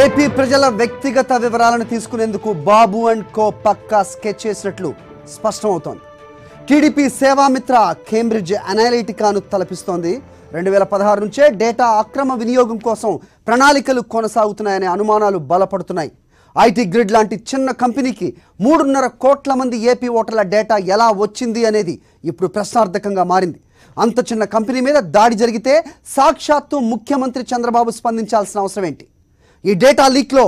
AP ప్రజల వ్యక్తిగత వివరాలను తీసుకునేందుకు బాబు అండ్ కో పక్కా స్కెచ్ చేసినట్లు స్పష్టమవుతోంది. టీడీపీ సేవామిత్ర కేంబ్రిడ్జ్ అనాలిటికాను తలపిస్తోంది. రెండు వేల పదహారు నుంచే డేటా అక్రమ వినియోగం కోసం ప్రణాళికలు కొనసాగుతున్నాయనే అనుమానాలు బలపడుతున్నాయి. ఐటీ గ్రిడ్ లాంటి చిన్న కంపెనీకి మూడున్నర కోట్ల మంది ఏపీ ఓటర్ల డేటా ఎలా వచ్చింది అనేది ఇప్పుడు ప్రశ్నార్థకంగా మారింది. అంత చిన్న కంపెనీ మీద దాడి జరిగితే సాక్షాత్తు ముఖ్యమంత్రి చంద్రబాబు స్పందించాల్సిన అవసరం ఏంటి? ఈ డేటా లీక్లో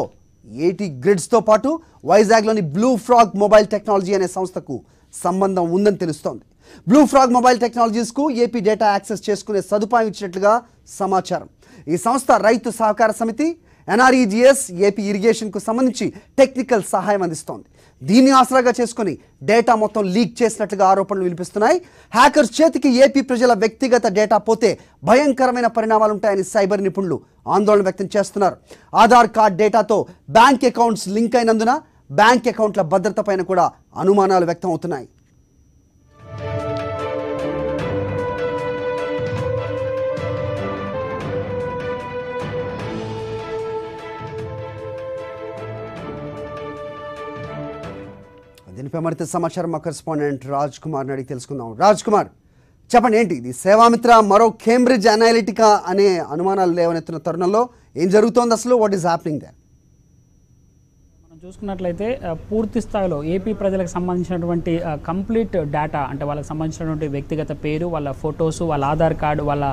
ఏటీ గ్రిడ్స్తో పాటు వైజాగ్లోని బ్లూ ఫ్రాగ్ మొబైల్ టెక్నాలజీ అనే సంస్థకు సంబంధం ఉందని తెలుస్తోంది. బ్లూ ఫ్రాగ్ మొబైల్ టెక్నాలజీస్కు ఏపీ డేటా యాక్సెస్ చేసుకునే సదుపాయం ఇచ్చినట్లుగా సమాచారం. ఈ సంస్థ రైతు సహకార సమితి ఎన్ఆర్ఈజిఎస్ ఏపీ ఇరిగేషన్కు సంబంధించి టెక్నికల్ సహాయం అందిస్తోంది. దీన్ని ఆసరాగా చేసుకొని డేటా మొత్తం లీక్ చేసినట్లుగా ఆరోపణలు వినిపిస్తున్నాయి. హ్యాకర్స్ చేతికి ఏపీ ప్రజల వ్యక్తిగత డేటా పోతే భయంకరమైన పరిణామాలు ఉంటాయని సైబర్ నిపుణులు ఆందోళన వ్యక్తం చేస్తున్నారు. ఆధార్ కార్డ్ డేటాతో బ్యాంక్ అకౌంట్స్ లింక్ అయినందున బ్యాంక్ అకౌంట్ల భద్రత పైన కూడా అనుమానాలు వ్యక్తం అవుతున్నాయి దీనిపై మరింత సమాచారం మా కరెస్పాండెంట్ రాజ్ కుమార్ అడిగి తెలుసుకుందాం. రాజ్ కుమార్ చెప్పండి ఏంటి ఇది సేవామిత్ర మరో కేంబ్రిడ్జ్ అనాలిటికా అనే అనుమానాలు లేవనెత్తిన తరుణంలో ఏం జరుగుతోంది అసలు వాట్ ఈస్ హ్యాపెనింగ్ దే చూసుకున్నట్లయితే పూర్తి స్థాయిలో ఏపీ ప్రజలకు సంబంధించినటువంటి కంప్లీట్ డేటా అంటే వాళ్ళకి సంబంధించినటువంటి వ్యక్తిగత పేరు వాళ్ళ ఫొటోస్ వాళ్ళ ఆధార్ కార్డు వాళ్ళ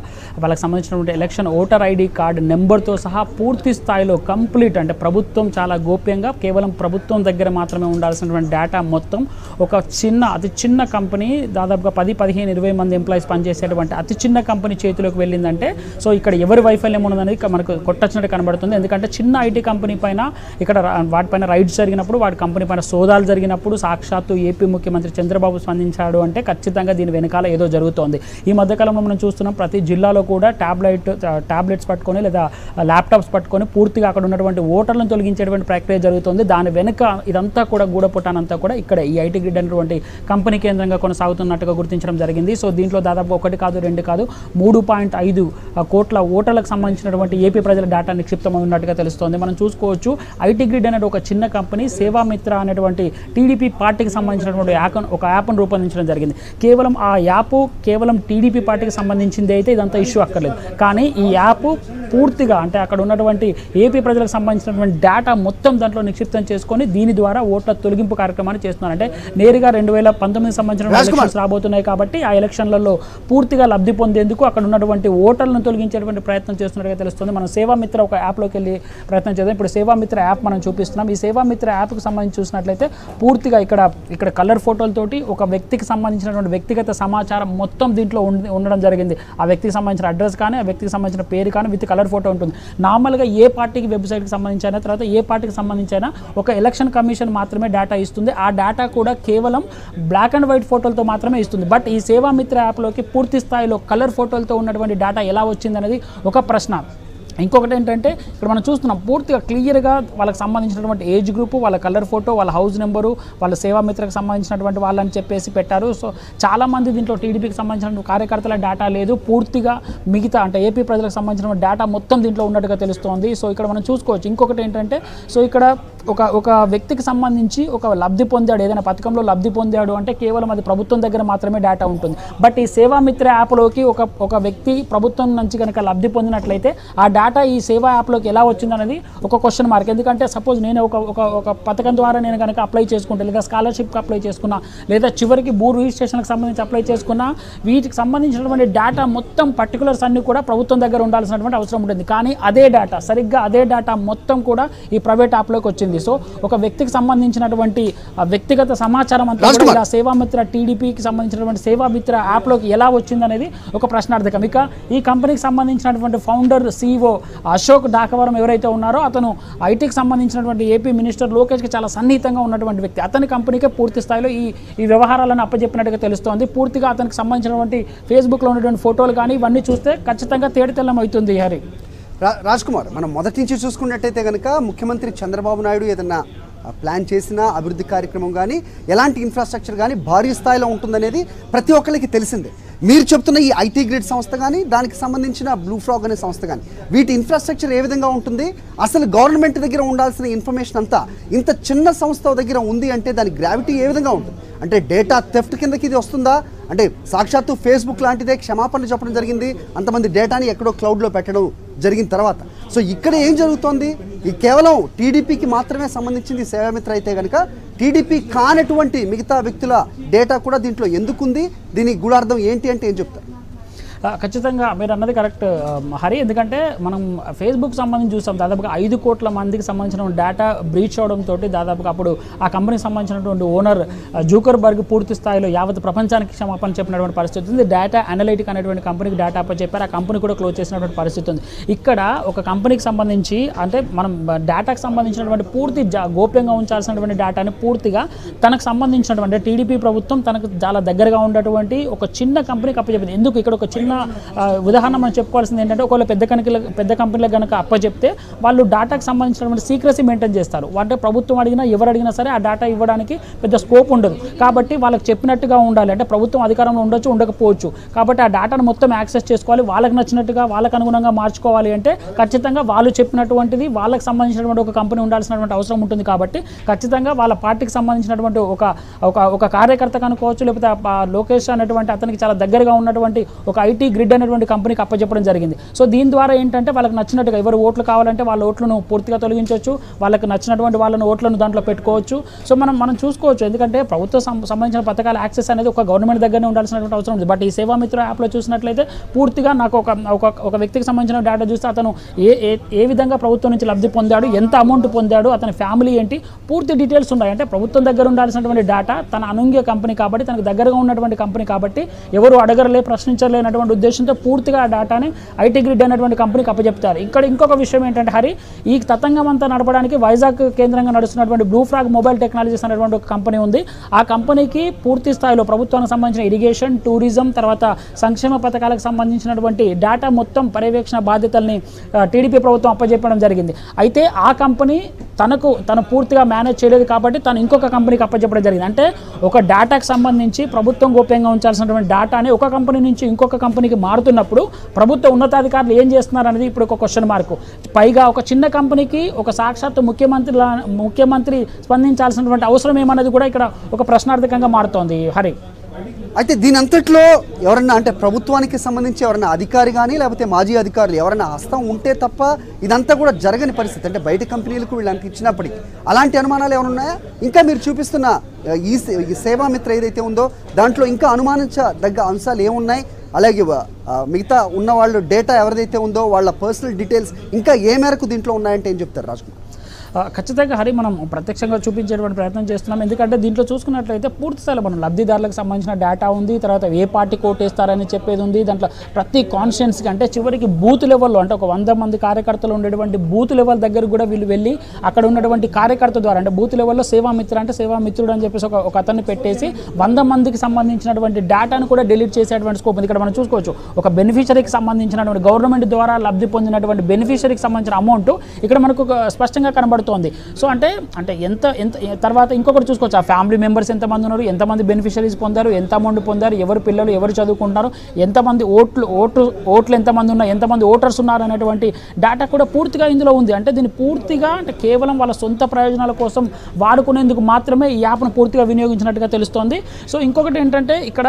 వాళ్ళకి సంబంధించినటువంటి ఎలక్షన్ ఓటర్ ఐడి కార్డు నెంబర్తో సహా పూర్తి స్థాయిలో కంప్లీట్ అంటే ప్రభుత్వం చాలా గోప్యంగా కేవలం ప్రభుత్వం దగ్గర మాత్రమే ఉండాల్సినటువంటి డేటా మొత్తం ఒక చిన్న అతి చిన్న కంపెనీ దాదాపుగా పది పదిహేను ఇరవై మంది ఎంప్లాయీస్ పనిచేసేటువంటి అతి చిన్న కంపెనీ చేతిలోకి వెళ్ళిందంటే సో ఇక్కడ ఎవరి వైఫల్యం ఉన్నదనేది మనకు కొట్టచ్చినట్టు కనబడుతుంది. ఎందుకంటే చిన్న ఐటీ కంపెనీ పైన ఇక్కడ వాటిపైన రైట్ రైడ్స్ జరిగినప్పుడు వాటి కంపెనీ పైన సోదాలు జరిగినప్పుడు సాక్షాత్తు ఏపీ ముఖ్యమంత్రి చంద్రబాబు స్పందించాడు అంటే ఖచ్చితంగా దీని వెనకాల ఏదో జరుగుతోంది. ఈ మధ్యకాలంలో మనం చూస్తున్నాం ప్రతి జిల్లాలో కూడా ట్యాబ్లెట్ ట్యాబ్లెట్స్ పట్టుకొని లేదా ల్యాప్టాప్స్ పట్టుకొని పూర్తిగా అక్కడ ఉన్నటువంటి ఓటర్లను తొలగించేటువంటి ప్రక్రియ జరుగుతుంది. దాని వెనుక ఇదంతా కూడా గూడపుటానంతా కూడా ఇక్కడ ఈ ఐటీ గ్రిడ్ అనేటువంటి కంపెనీ కేంద్రంగా కొనసాగుతున్నట్టుగా గుర్తించడం జరిగింది. సో దీంట్లో దాదాపు ఒకటి కాదు రెండు కాదు మూడు పాయింట్ ఐదు కోట్ల ఓటర్లకు సంబంధించినటువంటి ఏపీ ప్రజల డేటా నిక్షిప్తమై ఉన్నట్టుగా తెలుస్తోంది. మనం చూసుకోవచ్చు ఐటీ గ్రిడ్ అనేది ఒక చిన్న కంపెనీ సేవామిత్ర అనేటువంటి టీడీపీ పార్టీకి సంబంధించినటువంటి యాప్ ఒక యాప్ను రూపొందించడం జరిగింది. కేవలం ఆ యాప్ కేవలం టీడీపీ పార్టీకి సంబంధించింది అయితే ఇదంతా ఇష్యూ అక్కర్లేదు. కానీ ఈ యాప్ పూర్తిగా అంటే అక్కడ ఉన్నటువంటి ఏపీ ప్రజలకు సంబంధించినటువంటి డేటా మొత్తం దాంట్లో నిక్షిప్తం చేసుకొని దీని ద్వారా ఓట్ల తొలగింపు కార్యక్రమాన్ని చేస్తున్నారు. అంటే నేరుగా రెండు వేల పంతొమ్మిది సంబంధించిన. ఎలక్షన్స్ రాబోతున్నాయి కాబట్టి ఆ ఎలక్షన్లలో పూర్తిగా లబ్ధి పొందేందుకు అక్కడ ఉన్నటువంటి ఓటర్లను తొలగించేటువంటి ప్రయత్నం చేస్తున్నట్టుగా తెలుస్తుంది. మనం సేవామిత్ర ఒక యాప్లోకి వెళ్ళి ప్రయత్నం చేద్దాం. ఇప్పుడు సేవామిత్ర యాప్ మనం చూపిస్తున్నాం. ఈ సేవామిత్ర యాప్కి సంబంధించి చూసినట్లయితే పూర్తిగా ఇక్కడ ఇక్కడ కలర్ ఫోటోలతోటి ఒక వ్యక్తికి సంబంధించినటువంటి వ్యక్తిగత సమాచారం మొత్తం దీంట్లో ఉండడం జరిగింది. ఆ వ్యక్తికి సంబంధించిన అడ్రస్ కానీ ఆ వ్యక్తికి సంబంధించిన పేరు కానీ విత్ కలర్ ఫోటో ఉంటుంది. నార్మల్గా ఏ పార్టీకి వెబ్సైట్కి సంబంధించి అయినా తర్వాత ఏ పార్టీకి సంబంధించి అయినా ఒక ఎలక్షన్ కమిషన్ మాత్రమే డేటా ఇస్తుంది. ఆ డేటా కూడా కేవలం బ్లాక్ అండ్ వైట్ ఫోటోలతో మాత్రమే ఇస్తుంది. బట్ ఈ సేవామిత్ర యాప్లోకి పూర్తి స్థాయిలో కలర్ ఫోటోలతో ఉన్నటువంటి డేటా ఎలా వచ్చిందనేది ఒక ప్రశ్న. ఇంకొకటి ఏంటంటే ఇక్కడ మనం చూస్తున్నాం పూర్తిగా క్లియర్గా వాళ్ళకి సంబంధించినటువంటి ఏజ్ గ్రూపు వాళ్ళ కలర్ ఫోటో వాళ్ళ హౌస్ నెంబరు వాళ్ళ సేవామిత్రకు సంబంధించినటువంటి వాళ్ళని చెప్పేసి పెట్టారు. సో చాలామంది దీంట్లో టీడీపీకి సంబంధించిన కార్యకర్తల డేటా లేదు. పూర్తిగా మిగతా అంటే ఏపీ ప్రజలకు సంబంధించిన డేటా మొత్తం దీంట్లో ఉన్నట్టుగా తెలుస్తోంది. సో ఇక్కడ మనం చూసుకోవచ్చు. ఇంకొకటి ఏంటంటే సో ఇక్కడ ఒక ఒక వ్యక్తికి సంబంధించి ఒక లబ్ధి పొందాడు. ఏదైనా పథకంలో లబ్ధి పొందాడు అంటే కేవలం అది ప్రభుత్వం దగ్గర మాత్రమే డేటా ఉంటుంది. బట్ ఈ సేవామిత్ర యాప్లోకి ఒక ఒక వ్యక్తి ప్రభుత్వం నుంచి కనుక లబ్ధి పొందినట్లయితే ఆ డేటా ఈ సేవా యాప్లోకి ఎలా వచ్చిందనేది ఒక క్వశ్చన్ మార్క్ ఎందుకంటే సపోజ్ నేను ఒక ఒక ఒక పథకం ద్వారా నేను కనుక అప్లై చేసుకుంటే లేదా స్కాలర్షిప్కి అప్లై చేసుకున్నా లేదా చివరికి భూ రిజిస్ట్రేషన్కి సంబంధించి అప్లై చేసుకున్నా వీటికి సంబంధించినటువంటి డేటా మొత్తం పర్టికులర్స్ అన్ని కూడా ప్రభుత్వం దగ్గర ఉండాల్సినటువంటి అవసరం ఉంటుంది. కానీ అదే డేటా సరిగ్గా అదే డేటా మొత్తం కూడా ఈ ప్రైవేట్ యాప్లోకి వచ్చింది. సో ఒక వ్యక్తికి సంబంధించినటువంటి వ్యక్తిగత సమాచారం అంతా. ఇలా సేవామిత్ర టీడీపీకి సంబంధించినటువంటి సేవామిత్ర యాప్లోకి ఎలా వచ్చిందనేది ఒక ప్రశ్నార్థకం. ఇక ఈ కంపెనీకి సంబంధించినటువంటి ఫౌండర్ సీఈఓ అశోక్ డాకవరం ఎవరైతే ఉన్నారో అతను ఐటీకి సంబంధించినటువంటి ఏపీ మినిస్టర్ లోకేష్కి చాలా సన్నిహితంగా ఉన్నటువంటి వ్యక్తి. అతని కంపెనీకే పూర్తి స్థాయిలో ఈ ఈ వ్యవహారాలను అప్పచెప్పినట్టుగా తెలుస్తోంది. పూర్తిగా అతనికి సంబంధించినటువంటి ఫేస్బుక్లో ఉన్నటువంటి ఫోటోలు కానీ ఇవన్నీ చూస్తే ఖచ్చితంగా తేడితెల్లం అవుతుంది హరి. రా రాజ్ కుమార్ మనం మొదటి నుంచి చూసుకున్నట్టయితే కనుక ముఖ్యమంత్రి చంద్రబాబు నాయుడు ఏదన్నా ప్లాన్ చేసిన అభివృద్ధి కార్యక్రమం కానీ ఎలాంటి ఇన్ఫ్రాస్ట్రక్చర్ కానీ భారీ స్థాయిలో ఉంటుందనేది ప్రతి ఒక్కరికి తెలిసిందే. మీరు చెప్తున్న ఈ ఐటీ గ్రిడ్ సంస్థ కానీ దానికి సంబంధించిన బ్లూ ఫ్రాగ్ అనే సంస్థ కానీ వీటి ఇన్ఫ్రాస్ట్రక్చర్ ఏ విధంగా ఉంటుంది? అసలు గవర్నమెంట్ దగ్గర ఉండాల్సిన ఇన్ఫర్మేషన్ అంతా ఇంత చిన్న సంస్థ దగ్గర ఉంది అంటే దాని గ్రావిటీ ఏ విధంగా ఉంటుంది? అంటే డేటా థెఫ్ట్ కిందకి ఇది వస్తుందా? అంటే సాక్షాత్తు ఫేస్బుక్ లాంటిదే క్షమాపణలు చెప్పడం జరిగింది. అంతమంది డేటాని ఎక్కడో క్లౌడ్లో పెట్టడం జరిగిన తర్వాత. సో ఇక్కడ ఏం జరుగుతోంది? ఈ కేవలం టీడీపీకి మాత్రమే సంబంధించింది సేవామిత్ర అయితే కనుక టీడీపీ కానటువంటి మిగతా వ్యక్తుల డేటా కూడా దీంట్లో ఎందుకుంది? దీని గూఢార్థం ఏంటి అంటే ఏం చెప్తారు? ఖచ్చితంగా మీరు అన్నది కరెక్ట్. హరి ఎందుకంటే మనం ఫేస్బుక్ సంబంధించి చూసాం. దాదాపుగా ఐదు కోట్ల మందికి సంబంధించిన డేటా బ్రీచ్ అవడంతో దాదాపుగా అప్పుడు ఆ కంపెనీకి సంబంధించినటువంటి ఓనర్ జూకర్ బర్గ్ పూర్తి స్థాయిలో యావత్ ప్రపంచానికి క్షమాపణ చెప్పినటువంటి పరిస్థితి ఉంది. డేటా అనలైటిక్ అనేటువంటి కంపెనీకి డేటా అప్పచెప్పారు. ఆ కంపెనీ కూడా క్లోజ్ చేసినటువంటి పరిస్థితి ఉంది. ఇక్కడ ఒక కంపెనీకి సంబంధించి అంటే మనం డేటాకు సంబంధించినటువంటి పూర్తి జా- గోప్యంగా ఉంచాల్సినటువంటి డేటాని పూర్తిగా తనకు సంబంధించినటువంటి టీడీపీ ప్రభుత్వం తనకు చాలా దగ్గరగా ఉన్నటువంటి ఒక చిన్న కంపెనీకి అప్పచెప్పింది. ఎందుకు? ఇక్కడ ఒక చిన్న ఆ, ఉదాహరణ మనం చెప్పుకోవాల్సింది ఏంటంటే ఒకవేళ పెద్ద కనుక పెద్ద కంపెనీలకు కనుక అప్పచెప్తే వాళ్ళు డాటాకి సంబంధించినటువంటి సీక్రసీ మెయింటైన్ చేస్తారు. అంటే ప్రభుత్వం అడిగినా ఎవరు అడిగినా సరే ఆ డేటా ఇవ్వడానికి పెద్ద స్కోప్ ఉండదు. కాబట్టి వాళ్ళకి చెప్పినట్టుగా ఉండాలి. అంటే ప్రభుత్వం అధికారంలో ఉండొచ్చు ఉండకపోవచ్చు. కాబట్టి ఆ డేటాను మొత్తం యాక్సెస్ చేసుకోవాలి. వాళ్ళకి నచ్చినట్టుగా వాళ్ళకు అనుగుణంగా మార్చుకోవాలి అంటే ఖచ్చితంగా వాళ్ళు చెప్పినటువంటిది వాళ్ళకి సంబంధించినటువంటి ఒక కంపెనీ ఉండాల్సినటువంటి అవసరం ఉంటుంది కాబట్టి ఖచ్చితంగా వాళ్ళ పార్టీకి సంబంధించినటువంటి ఒక ఒక ఒక కార్యకర్త కనుకోవచ్చు లేకపోతే లోకేష్ అనేటువంటి అతనికి చాలా దగ్గరగా ఉన్నటువంటి ఒక ఐటీ గ్రిడ్ అనేటువంటి కంపెనీకి అప్పచెప్పడం జరిగింది. సో దీని ద్వారా ఏంటంటే వాళ్ళకి నచ్చినట్టుగా ఎవరు ఓట్లు కావాలంటే వాళ్ళ ఓట్లను పూర్తిగా తొలగించవచ్చు వాళ్ళకి నచ్చినటువంటి వాళ్ళని ఓట్లను దాంట్లో పెట్టుకోవచ్చు. సో మనం మనం చూసుకోవచ్చు. ఎందుకంటే ప్రభుత్వ సంబంధించిన పథకాల యాక్సెస్ అనేది ఒక గవర్నమెంట్ దగ్గరనే ఉండాల్సినటువంటి అవసరం ఉంది. బట్ ఈ సేవామిత్ర యాప్లో చూసినట్లయితే పూర్తిగా నాకు ఒక ఒక వ్యక్తికి సంబంధించిన డేటా చూస్తే అతను ఏ ఏ ఏ విధంగా ప్రభుత్వం నుంచి లబ్ధి పొందాడు ఎంత అమౌంట్ పొందాడు అతని ఫ్యామిలీ ఏంటి పూర్తి డీటెయిల్స్ ఉన్నాయి. అంటే ప్రభుత్వం దగ్గర ఉండాల్సినటువంటి డేటా తన అనుంగ్య కంపెనీ కాబట్టి తనకు దగ్గరగా ఉన్నటువంటి కంపెనీ కాబట్టి ఎవరు అడగరలే ప్రశ్నించలేనటువంటి ఉద్దేశంతో పూర్తిగా ఆ డేటాని ఐటీ గ్రిడ్ అనేటువంటి కంపెనీకి అప్పచెప్తారు ఇక్కడ ఇంకొక విషయం ఏంటంటే హరి ఈ తతంగం అంతా నడపడానికి వైజాగ్ కేంద్రంగా నడుస్తున్నటువంటి బ్లూ ఫ్రాగ్ మొబైల్ టెక్నాలజీస్ అనేటువంటి ఒక కంపెనీ ఉంది. ఆ కంపెనీకి పూర్తి స్థాయిలో ప్రభుత్వానికి సంబంధించిన ఇరిగేషన్ టూరిజం తర్వాత సంక్షేమ పథకాలకు సంబంధించినటువంటి డేటా మొత్తం పర్యవేక్షణ బాధ్యతల్ని టీడీపీ ప్రభుత్వం అప్పచెప్పడం జరిగింది. అయితే ఆ కంపెనీ తనకు తను పూర్తిగా మేనేజ్ చేయలేదు కాబట్టి తను ఇంకొక కంపెనీకి అప్పచెప్పడం జరిగింది. అంటే ఒక డేటాకు సంబంధించి ప్రభుత్వం గోప్యంగా ఉంచాల్సినటువంటి డేటాని ఒక కంపెనీ నుంచి ఇంకొక కంపెనీ కంపెనీకి మారుతున్నప్పుడు ప్రభుత్వ ఉన్నతాధికారులు ఏం చేస్తున్నారు అనేది ఇప్పుడు ఒక క్వశ్చన్ మార్కు పైగా ఒక చిన్న కంపెనీకి ఒక సాక్షాత్తు ముఖ్యమంత్రి ముఖ్యమంత్రి స్పందించాల్సినటువంటి అవసరం ఏమన్నది కూడా ఇక్కడ ఒక ప్రశ్నార్థకంగా మారుతోంది. హరి. అయితే దీని అంతట్లో ఎవరన్నా అంటే ప్రభుత్వానికి సంబంధించి ఎవరన్నా అధికారి కానీ లేకపోతే మాజీ అధికారులు ఎవరైనా హస్తం ఉంటే తప్ప ఇదంతా కూడా జరగని పరిస్థితి. అంటే బయట కంపెనీలకు వీళ్ళకి ఇచ్చినప్పటికీ. అలాంటి అనుమానాలు ఏమైనా ఉన్నాయా? ఇంకా మీరు చూపిస్తున్న ఈ ఈ సేవామిత్ర ఏదైతే ఉందో దాంట్లో ఇంకా అనుమానించదగ్గ అంశాలు ఏమున్నాయి? అలాగే మిగతా ఉన్న వాళ్ళు డేటా ఎవరిదైతే ఉందో వాళ్ళ పర్సనల్ డీటెయిల్స్ ఇంకా ఏ మేరకు దీంట్లో ఉన్నాయంటే ఏం చెప్తారు రాజ్కుమార్? ఖచ్చితంగా హరి మనం ప్రత్యక్షంగా చూపించేటువంటి ప్రయత్నం చేస్తున్నాం. ఎందుకంటే దీంట్లో చూసుకున్నట్లయితే పూర్తి స్థాయిలో మనం లబ్ధిదారులకు సంబంధించిన డేటా ఉంది తర్వాత ఏ పార్టీ కోటేస్తారని చెప్పేది ఉంది. దాంట్లో ప్రతి కాన్షియన్స్కి అంటే చివరికి బూత్ లెవెల్లో అంటే ఒక వంద మంది కార్యకర్తలు ఉండేటువంటి బూత్ లెవెల్ దగ్గర కూడా వీళ్ళు వెళ్ళి అక్కడ ఉన్నటువంటి కార్యకర్త ద్వారా అంటే బూత్ లెవెల్లో సేవామిత్ర అంటే సేవామిత్రుడు అని చెప్పేసి ఒక ఒక అతన్ని పెట్టేసి వంద మందికి సంబంధించినటువంటి డేటాను కూడా డిలీట్ చేసేటువంటి స్కోప్ ఉంది. ఇక్కడ మనం చూసుకోవచ్చు ఒక బెనిఫిషరీకి సంబంధించినటువంటి గవర్నమెంట్ ద్వారా లబ్ధి పొందినటువంటి బెనిఫిషరీకి సంబంధించిన అమౌంట్ ఇక్కడ మనకు ఒక స్పష్టంగా కనబడుతుంది. సో అంటే అంటే ఎంత ఎంత తర్వాత ఇంకొకటి చూసుకోవచ్చు. ఆ ఫ్యామిలీ మెంబర్స్ ఎంతమంది ఉన్నారు ఎంతమంది బెనిఫిషరీస్ పొందారు ఎంత అమౌంట్ పొందారు ఎవరు పిల్లలు ఎవరు చదువుకుంటున్నారు ఎంతమంది ఓట్లు ఓట్లు ఓట్లు ఎంతమంది ఉన్నారు ఎంతమంది ఓటర్స్ ఉన్నారు అనేటువంటి డేటా కూడా పూర్తిగా ఇందులో ఉంది. అంటే దీన్ని పూర్తిగా అంటే కేవలం వాళ్ళ సొంత ప్రయోజనాల కోసం వాడుకునేందుకు మాత్రమే ఈ యాప్ను పూర్తిగా వినియోగించినట్టుగా తెలుస్తోంది. సో ఇంకొకటి ఏంటంటే ఇక్కడ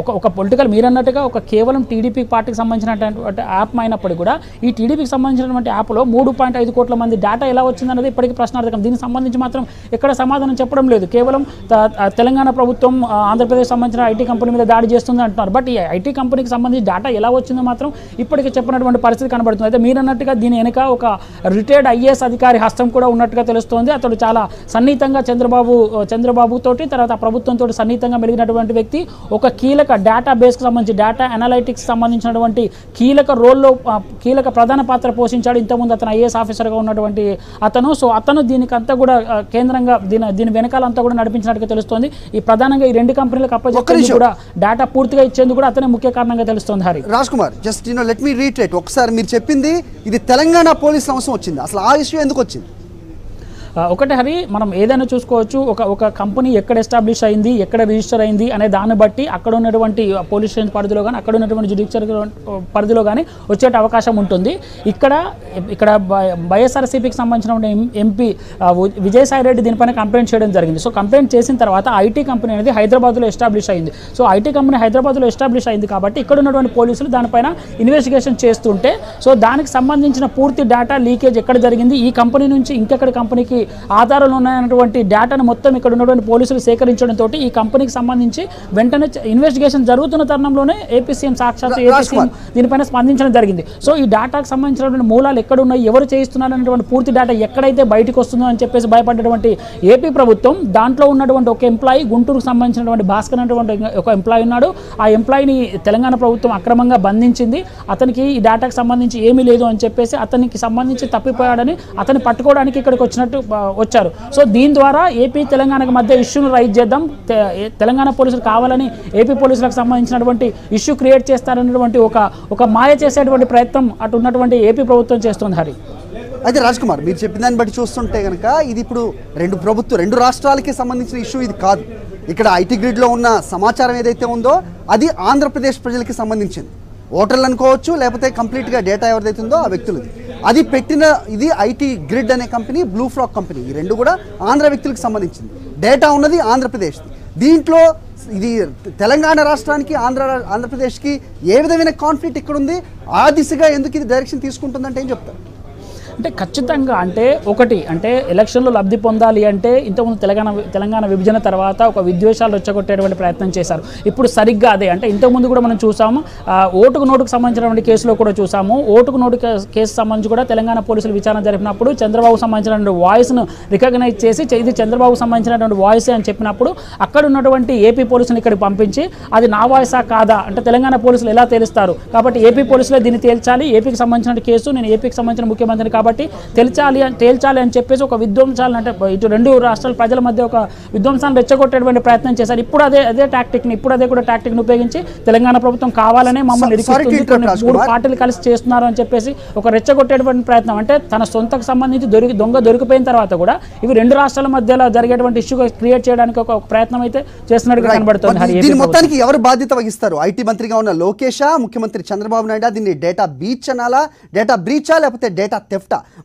ఒక ఒక పొలిటికల్ మీరు అన్నట్టుగా ఒక కేవలం టీడీపీ పార్టీకి సంబంధించినటువంటి యాప్ అయినప్పటికీ కూడా ఈ టీడీపీకి సంబంధించినటువంటి యాప్లో మూడు పాయింట్ ఐదు కోట్ల మంది డేటా ఎలా వచ్చిందనేది ఇప్పటికీ ప్రశ్నార్థకం. దీనికి సంబంధించి మాత్రం ఎక్కడ సమాధానం చెప్పడం లేదు. కేవలం తెలంగాణ ప్రభుత్వం ఆంధ్రప్రదేశ్ సంబంధించిన ఐటీ కంపెనీ మీద దాడి చేస్తుంది అంటున్నారు. బట్ ఈ ఐటీ కంపెనీకి సంబంధించి డేటా ఎలా వచ్చిందో మాత్రం ఇప్పటికీ చెప్పినటువంటి పరిస్థితి కనబడుతుంది. అయితే మీరు అన్నట్టుగా దీని వెనుక ఒక రిటైర్డ్ ఐఏఎస్ అధికారి హస్తం కూడా ఉన్నట్టుగా తెలుస్తోంది. అతడు చాలా సన్నిహితంగా చంద్రబాబు చంద్రబాబు తోటి తర్వాత ప్రభుత్వంతో సన్నిహితంగా మెలిగినటువంటి వ్యక్తి ఒక కీలక డేటా బేస్కి సంబంధించి డేటా అనలైటిక్స్ సంబంధించినటువంటి కీలక రోల్లో కీలక ప్రధాన పాత్ర పోషించాడు. ఇంతకుముందు అతను ఐఏఎస్ ఆఫీసర్గా ఉన్నటువంటి అతను సో అతను దీనికి అంతా కూడా కేంద్రంగా దీని దీని వెనకాలంతా కూడా నడిపించినట్టుగా తెలుస్తోంది. ఈ ప్రధానంగా ఈ రెండు కంపెనీలకు అప్పచెప్పేందుకు నిమిషం. కూడా డేటా పూర్తిగా ఇచ్చేందుకు కూడా అతనే ముఖ్య కారణంగా తెలుస్తోంది Hari Raj Kumar just you know let me reiterate ఒకసారి మీరు చెప్పింది ఇది తెలంగాణ పోలీసుల అవసరం వచ్చింది. అసలు ఆ ఇష్యూ ఎందుకు వచ్చింది? ఒకటి హరి మనం ఏదైనా చూసుకోవచ్చు. ఒక ఒక కంపెనీ ఎక్కడ ఎస్టాబ్లిష్ అయింది ఎక్కడ రిజిస్టర్ అయింది అనే దాన్ని బట్టి అక్కడ ఉన్నటువంటి పోలీస్ స్టేషన్ పరిధిలో కానీ అక్కడ ఉన్నటువంటి జ్యుడిషియల్ పరిధిలో కానీ వచ్చే అవకాశం ఉంటుంది. ఇక్కడ ఇక్కడ వైఎస్ఆర్సీపీకి సంబంధించిన ఎం- ఎంపీ విజయసాయి రెడ్డి దీనిపైన కంప్లైంట్ చేయడం జరిగింది. సో కంప్లైంట్ చేసిన తర్వాత ఐటీ కంపెనీ అనేది హైదరాబాద్లో ఎస్టాబ్లిష్ అయింది. సో ఐటీ కంపెనీ హైదరాబాద్లో ఎస్టాబ్లిష్ అయింది కాబట్టి ఇక్కడ ఉన్నటువంటి పోలీసులు దానిపైన ఇన్వెస్టిగేషన్ చేస్తుంటే సో దానికి సంబంధించిన పూర్తి డేటా లీకేజ్ ఎక్కడ జరిగింది ఈ కంపెనీ నుంచి ఇంకెక్కడ కంపెనీకి ఆధారాలు ఉన్నాయన్నటువంటి డేటాను మొత్తం ఇక్కడ ఉన్నటువంటి పోలీసులు సేకరించడంతో ఈ కంపెనీకి సంబంధించి వెంటనే ఇన్వెస్టిగేషన్ జరుగుతున్న తరుణంలోనే ఏపీ సీఎం సాక్షాత్ రా- ఏపీ రాజ్ సీఎం దీనిపైన స్పందించడం జరిగింది. సో ఈ డేటాకు సంబంధించినటువంటి మూలాలు ఎక్కడ ఉన్నాయి ఎవరు చేయిస్తున్నారు అనేటువంటి పూర్తి డేటా ఎక్కడైతే బయటకు వస్తుందో అని చెప్పేసి భయపడ్డటువంటి ఏపీ ప్రభుత్వం దాంట్లో ఉన్నటువంటి ఒక ఎంప్లాయీ గుంటూరుకు సంబంధించినటువంటి భాస్కర్ అనేటువంటి ఒక ఎంప్లాయీ ఉన్నాడు. ఆ ఎంప్లాయీని తెలంగాణ ప్రభుత్వం అక్రమంగా బంధించింది. అతనికి ఈ డేటాకు సంబంధించి ఏమీ లేదు అని చెప్పేసి అతనికి సంబంధించి తప్పిపోయాడని అతన్ని పట్టుకోవడానికి ఇక్కడికి వచ్చినట్టు వచ్చారు. సో దీని ద్వారా ఏపీ తెలంగాణకు మధ్య ఇష్యూను రైజ్ చేద్దాం. తెలంగాణ పోలీసులు కావాలని ఏపీ పోలీసులకు సంబంధించినటువంటి ఇష్యూ క్రియేట్ చేస్తారన్నటువంటి ఒక ఒక మాయ చేసేటువంటి ప్రయత్నం అటు ఉన్నటువంటి ఏపీ ప్రభుత్వం చేస్తుంది హరి. అయితే రాజ్ కుమార్ మీరు చెప్పిన దాన్ని బట్టి చూస్తుంటే కనుక ఇది ఇప్పుడు రెండు ప్రభుత్వం రెండు రాష్ట్రాలకి సంబంధించిన ఇష్యూ ఇది కాదు. ఇక్కడ ఐటీ గ్రిడ్లో ఉన్న సమాచారం ఏదైతే ఉందో అది ఆంధ్రప్రదేశ్ ప్రజలకి సంబంధించింది. ఓటర్లు అనుకోవచ్చు లేకపోతే కంప్లీట్గా డేటా ఎవరిదైతే ఉందో ఆ వ్యక్తులది. అది పెట్టిన ఇది ఐటీ గ్రిడ్ అనే కంపెనీ బ్లూ ఫ్రాక్ కంపెనీ ఈ రెండు కూడా ఆంధ్ర వ్యక్తులకు సంబంధించింది. డేటా ఉన్నది ఆంధ్రప్రదేశ్ది. దీంట్లో ఇది తెలంగాణ రాష్ట్రానికి ఆంధ్ర ఆంధ్రప్రదేశ్కి ఏ విధమైన కాన్ఫ్లిక్ట్ ఇక్కడ ఉంది ఆ దిశగా ఎందుకు ఇది డైరెక్షన్ తీసుకుంటుందంటే ఏం చెప్తారు? అంటే ఖచ్చితంగా అంటే ఒకటి అంటే ఎలక్షన్లో లబ్ధి పొందాలి అంటే ఇంతకుముందు తెలంగాణ తెలంగాణ విభజన తర్వాత ఒక విద్వేషాలు రెచ్చగొట్టేటువంటి ప్రయత్నం చేశారు. ఇప్పుడు సరిగ్గా అదే అంటే ఇంతకుముందు కూడా మనం చూసాము ఓటుకు నోటుకు సంబంధించినటువంటి కేసులో కూడా చూసాము. ఓటుకు నోటు కేసు సంబంధించి కూడా తెలంగాణ పోలీసులు విచారణ జరిపినప్పుడు చంద్రబాబు సంబంధించినటువంటి వాయిస్ను రికగ్నైజ్ చేసి ఇది చంద్రబాబు సంబంధించినటువంటి వాయిస్ అని చెప్పినప్పుడు అక్కడ ఉన్నటువంటి ఏపీ పోలీసులు ఇక్కడికి పంపించి అది నా వాయిసా కాదా? అంటే తెలంగాణ పోలీసులు ఎలా తేలుస్తారు? కాబట్టి ఏపీ పోలీసులే దీన్ని తేల్చాలి. ఏపీకి సంబంధించిన కేసు నేను ఏపీకి సంబంధించిన ముఖ్యమంత్రిని కాబట్టి తేల్చాలి అని తేల్చాలి అని చెప్పేసి ఒక విధ్వంసాలను అంటే ఇటు రెండు రాష్ట్రాల ప్రజల మధ్య ఒక విధ్వంసాలను రెచ్చగొట్టేటువంటి ప్రయత్నం చేశారు. ఇప్పుడు అదే అదే టాక్టిక్ని ఇప్పుడు అదే కూడా టాక్టిక్ని ఉపయోగించి తెలంగాణ ప్రభుత్వం కావాలనే మమ్మల్ని మూడు. పార్టీలు కలిసి చేస్తున్నారు అని చెప్పేసి ఒక రెచ్చగొట్టేటువంటి ప్రయత్నం. అంటే తన సొంతకు సంబంధించి దొరికి దొంగ దొరికిపోయిన తర్వాత కూడా ఇవి రెండు రాష్ట్రాల మధ్యలో జరిగేటువంటి ఇష్యూ క్రియేట్ చేయడానికి ఒక ప్రయత్నం అయితే చేస్తున్నట్టుగా. కనబడుతుంది దీని. మొత్తానికి ఎవరు బాధ్యత వహిస్తారు? ఐటీ మంత్రిగా ఉన్న లోకేషా ముఖ్యమంత్రి చంద్రబాబు నాయుడు దీన్ని డేటా బీచ్ అనాలా? డేటా బ్రీచా లేకపోతే డేటా థెఫ్టా